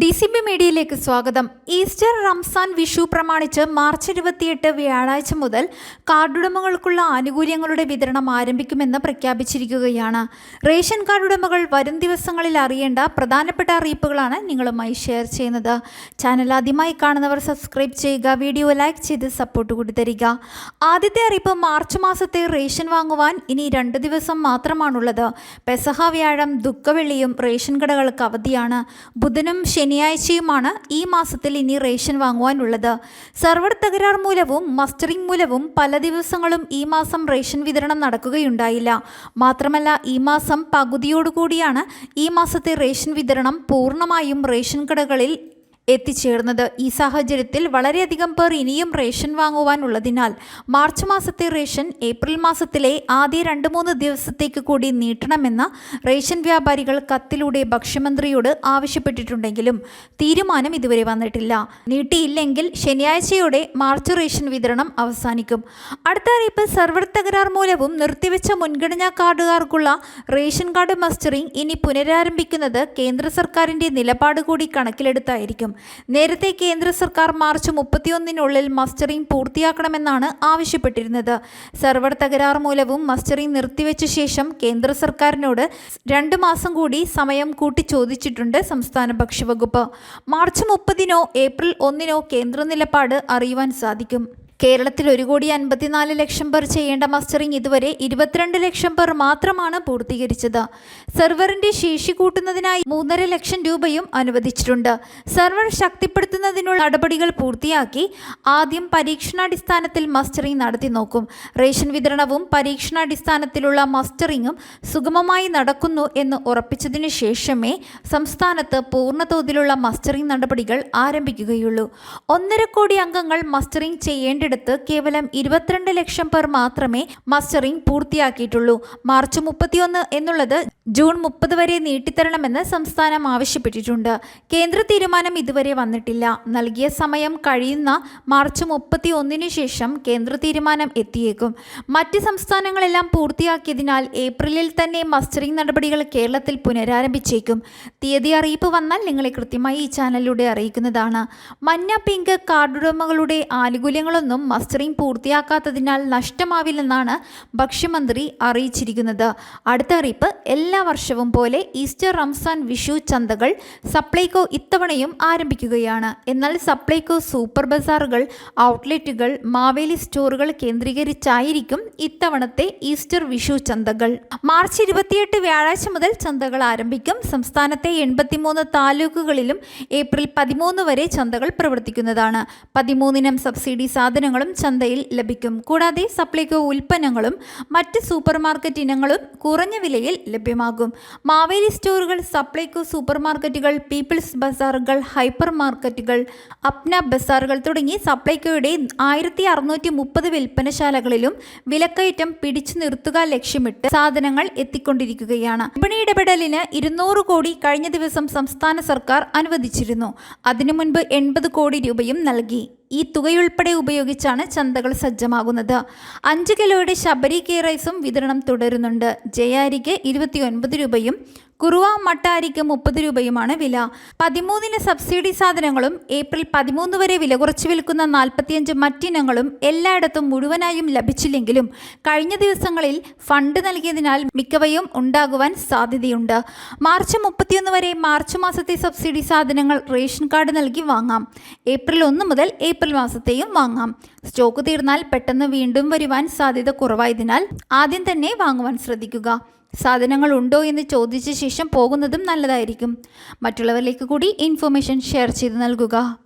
D C B മീഡിയയിലേക്ക് സ്വാഗതം. Easter Ramzan Vishu പ്രമാണിച്ച് മാർച്ച് ഇരുപത്തിയെട്ട് വ്യാഴാഴ്ച മുതൽ കാർഡുടമകൾക്കുള്ള ആനുകൂല്യങ്ങളുടെ വിതരണം ആരംഭിക്കുമെന്ന് പ്രഖ്യാപിച്ചിരിക്കുകയാണ്. റേഷൻ കാർഡുടമകൾ വരും ദിവസങ്ങളിൽ അറിയേണ്ട പ്രധാനപ്പെട്ട അറിയിപ്പുകളാണ് നിങ്ങളുമായി ഷെയർ ചെയ്യുന്നത്. ചാനൽ ആദ്യമായി കാണുന്നവർ സബ്സ്ക്രൈബ് ചെയ്യുക വീഡിയോ ലൈക്ക് ചെയ്ത് സപ്പോർട്ട് കൂടി ആദ്യത്തെ അറിയിപ്പ് മാർച്ച് മാസത്തെ റേഷൻ വാങ്ങുവാൻ ഇനി രണ്ട് ദിവസം മാത്രമാണുള്ളത്. പെസഹ വ്യാഴം ദുഃഖവെള്ളിയും റേഷൻ കടകൾക്ക് അവധിയാണ്. ബുധനും ശനിയാഴ്ചയുമാണ് ഈ മാസത്തിൽ ഇനി റേഷൻ വാങ്ങുവാനുള്ളത്. സെർവർ തകരാർ മൂലവും മസ്റ്ററിംഗ് മൂലവും പല ദിവസങ്ങളും ഈ മാസം റേഷൻ വിതരണം നടക്കുകയുണ്ടായില്ല. മാത്രമല്ല ഈ മാസം പകുതിയോടുകൂടിയാണ് ഈ മാസത്തെ റേഷൻ വിതരണം പൂർണമായും റേഷൻ കടകളിൽ എത്തിച്ചേർന്നത്. ഈ സാഹചര്യത്തിൽ വളരെയധികം പേർ ഇനിയും റേഷൻ വാങ്ങുവാനുള്ളതിനാൽ മാർച്ച് മാസത്തെ റേഷൻ ഏപ്രിൽ മാസത്തിലെ ആദ്യ രണ്ട് മൂന്ന് ദിവസത്തേക്ക് കൂടി നീട്ടണമെന്ന് റേഷൻ വ്യാപാരികൾ കത്തിലൂടെ ഭക്ഷ്യമന്ത്രിയോട് ആവശ്യപ്പെട്ടിട്ടുണ്ടെങ്കിലും തീരുമാനം ഇതുവരെ വന്നിട്ടില്ല. നീട്ടിയില്ലെങ്കിൽ ശനിയാഴ്ചയോടെ മാർച്ച് റേഷൻ വിതരണം അവസാനിക്കും. അടുത്ത അറിയിപ്പ് സെർവർ തകരാർ മൂലവും നിർത്തിവെച്ച മുൻഗണനാ കാർഡുകാർക്കുള്ള റേഷൻ കാർഡ് മസ്റ്ററിംഗ് ഇനി പുനരാരംഭിക്കുന്നത് കേന്ദ്ര സർക്കാരിന്റെ നിലപാട് കൂടി കണക്കിലെടുത്തായിരിക്കും. നേരത്തെ കേന്ദ്ര സർക്കാർ മാർച്ച് മുപ്പത്തിയൊന്നിനുള്ളിൽ മസ്റ്ററിംഗ് പൂർത്തിയാക്കണമെന്നാണ് ആവശ്യപ്പെട്ടിരുന്നത്. സെർവർ തകരാർ മൂലവും മസ്റ്ററിംഗ് നിർത്തിവെച്ച ശേഷം കേന്ദ്ര സർക്കാരിനോട് രണ്ട് മാസം കൂടി സമയം കൂട്ടി ചോദിച്ചിട്ടുണ്ട് സംസ്ഥാന ഭക്ഷ്യവകുപ്പ്. മാർച്ച് മുപ്പതിനോ ഏപ്രിൽ ഒന്നിനോ കേന്ദ്ര നിലപാട് അറിയുവാൻ സാധിക്കും. കേരളത്തിൽ ഒരു കോടി അൻപത്തിനാല് ലക്ഷം പേർ ചെയ്യേണ്ട മസ്റ്ററിംഗ് ഇതുവരെ ഇരുപത്തിരണ്ട് ലക്ഷം പേർ മാത്രമാണ് പൂർത്തീകരിച്ചത്. സെർവറിന്റെ ശേഷി കൂട്ടുന്നതിനായി മൂന്നര ലക്ഷം രൂപയും അനുവദിച്ചിട്ടുണ്ട്. സെർവർ ശക്തിപ്പെടുത്തുന്നതിനുള്ള നടപടികൾ പൂർത്തിയാക്കി ആദ്യം പരീക്ഷണാടിസ്ഥാനത്തിൽ മസ്റ്ററിംഗ് നടത്തി നോക്കും. റേഷൻ വിതരണവും പരീക്ഷണാടിസ്ഥാനത്തിലുള്ള മസ്റ്ററിംഗും സുഗമമായി നടക്കുന്നു എന്ന് ഉറപ്പിച്ചതിനു ശേഷമേ സംസ്ഥാനത്ത് പൂർണതോതിലുള്ള മസ്റ്ററിംഗ് നടപടികൾ ആരംഭിക്കുകയുള്ളൂ. ഒന്നര കോടി അംഗങ്ങൾ മസ്റ്ററിംഗ് ചെയ്യേണ്ടിടത്ത് കേവലം ഇരുപത്തിരണ്ട് ലക്ഷം പേർ മാത്രമേ മസ്റ്ററിംഗ് പൂർത്തിയാക്കിയിട്ടുള്ളൂ. മാർച്ച് മുപ്പത്തിയൊന്ന് എന്നുള്ളത് ജൂൺ മുപ്പത് വരെ നീട്ടിത്തരണമെന്ന് സംസ്ഥാനം ആവശ്യപ്പെട്ടിട്ടുണ്ട്. കേന്ദ്ര തീരുമാനം ഇതുവരെ വന്നിട്ടില്ല. നൽകിയ സമയം കഴിയുന്ന മാർച്ച് മുപ്പത്തി ഒന്നിനു ശേഷം കേന്ദ്ര തീരുമാനം എത്തിയേക്കും. മറ്റ് സംസ്ഥാനങ്ങളെല്ലാം പൂർത്തിയാക്കിയതിനാൽ ഏപ്രിലിൽ തന്നെ മസ്റ്ററിംഗ് നടപടികൾ കേരളത്തിൽ പുനരാരംഭിച്ചേക്കും. തീയതി അറിയിപ്പ് വന്നാൽ നിങ്ങളെ കൃത്യമായി ഈ ചാനലിലൂടെ അറിയിക്കുന്നതാണ്. മഞ്ഞ പിങ്ക് കാർഡുടമകളുടെ ആനുകൂല്യങ്ങളൊന്നും മസ്റ്ററിംഗ് പൂർത്തിയാക്കാത്തതിനാൽ നഷ്ടമാവില്ലെന്നാണ് ഭക്ഷ്യമന്ത്രി അറിയിച്ചിരിക്കുന്നത്. അടുത്ത അറിയിപ്പ് എല്ലാ വർഷവും പോലെ ഈസ്റ്റർ റംസാൻ വിഷു ചന്തകൾ സപ്ലൈകോ ഇത്തവണയും ആരംഭിക്കുകയാണ്. എന്നാൽ സപ്ലൈകോ സൂപ്പർ ബസാറുകൾ ഔട്ട്ലെറ്റുകൾ മാവേലി സ്റ്റോറുകൾ കേന്ദ്രീകരിച്ചായിരിക്കും ഇത്തവണത്തെ ഈസ്റ്റർ വിഷു ചന്തകൾ. മാർച്ച് ഇരുപത്തിയെട്ട് വ്യാഴാഴ്ച മുതൽ ചന്തകൾ ആരംഭിക്കും. സംസ്ഥാനത്തെ എൺപത്തിമൂന്ന് താലൂക്കുകളിലും ഏപ്രിൽ പതിമൂന്ന് വരെ ചന്തകൾ പ്രവർത്തിക്കുന്നതാണ്. പതിമൂന്നിനം സബ്സിഡി സാധനങ്ങളും ചന്തയിൽ ലഭിക്കും. കൂടാതെ സപ്ലൈകോ ഉൽപ്പന്നങ്ങളും മറ്റ് സൂപ്പർ മാർക്കറ്റ് ഇനങ്ങളും കുറഞ്ഞ വിലയിൽ ലഭ്യമാകും. മാവേലി സ്റ്റോറുകൾ സപ്ലൈകോ സൂപ്പർ മാർക്കറ്റുകൾ പീപ്പിൾസ് ബസാറുകൾ ഹൈപ്പർ മാർക്കറ്റുകൾ അപ്ന ബസാറുകൾ തുടങ്ങി സപ്ലൈകോയുടെ ആയിരത്തി അറുന്നൂറ്റി മുപ്പത് വിൽപ്പനശാലകളിലും വിലക്കയറ്റം പിടിച്ചു നിർത്തുക ലക്ഷ്യമിട്ട് സാധനങ്ങൾ എത്തിക്കൊണ്ടിരിക്കുകയാണ്. വിപണി ഇടപെടലിന് ഇരുന്നൂറ് കോടി കഴിഞ്ഞ ദിവസം സംസ്ഥാന സർക്കാർ അനുവദിച്ചിരുന്നു. അതിനു മുൻപ് എൺപത് കോടി രൂപയും നൽകി. ഈ തുകയുൾപ്പെടെ ഉപയോഗിച്ചാണ് ചന്തകൾ സജ്ജമാകുന്നത്. അഞ്ച് കിലോയുടെ ശബരി കെ റൈസും വിതരണം തുടരുന്നുണ്ട്. ജയാരിക്ക് ഇരുപത്തി ഒൻപത് രൂപയും കുറുവ മട്ട അരിക്ക് മുപ്പത് രൂപയുമാണ് വില. പതിമൂന്നിന് സബ്സിഡി സാധനങ്ങളും ഏപ്രിൽ പതിമൂന്ന് വരെ വില കുറച്ച് വിൽക്കുന്ന നാൽപ്പത്തിയഞ്ച് മറ്റിനങ്ങളും എല്ലായിടത്തും മുഴുവനായും ലഭിച്ചില്ലെങ്കിലും കഴിഞ്ഞ ദിവസങ്ങളിൽ ഫണ്ട് നൽകിയതിനാൽ മിക്കവയും ഉണ്ടാകുവാൻ സാധ്യതയുണ്ട്. മാർച്ച് മുപ്പത്തിയൊന്ന് വരെ മാർച്ച് മാസത്തെ സബ്സിഡി സാധനങ്ങൾ റേഷൻ കാർഡ് നൽകി വാങ്ങാം. ഏപ്രിൽ ഒന്ന് മുതൽ ഏപ്രിൽ മാസത്തെയും വാങ്ങാം. സ്റ്റോക്ക് തീർന്നാൽ പെട്ടെന്ന് വീണ്ടും വരുവാൻ സാധ്യത കുറവായതിനാൽ ആദ്യം തന്നെ വാങ്ങുവാൻ ശ്രദ്ധിക്കുക. സാധനങ്ങൾ ഉണ്ടോ എന്ന് ചോദിച്ച ശേഷം പോകുന്നതും നല്ലതായിരിക്കും. മറ്റുള്ളവരിലേക്ക് കൂടി ഇൻഫർമേഷൻ ഷെയർ ചെയ്ത് നൽകുക.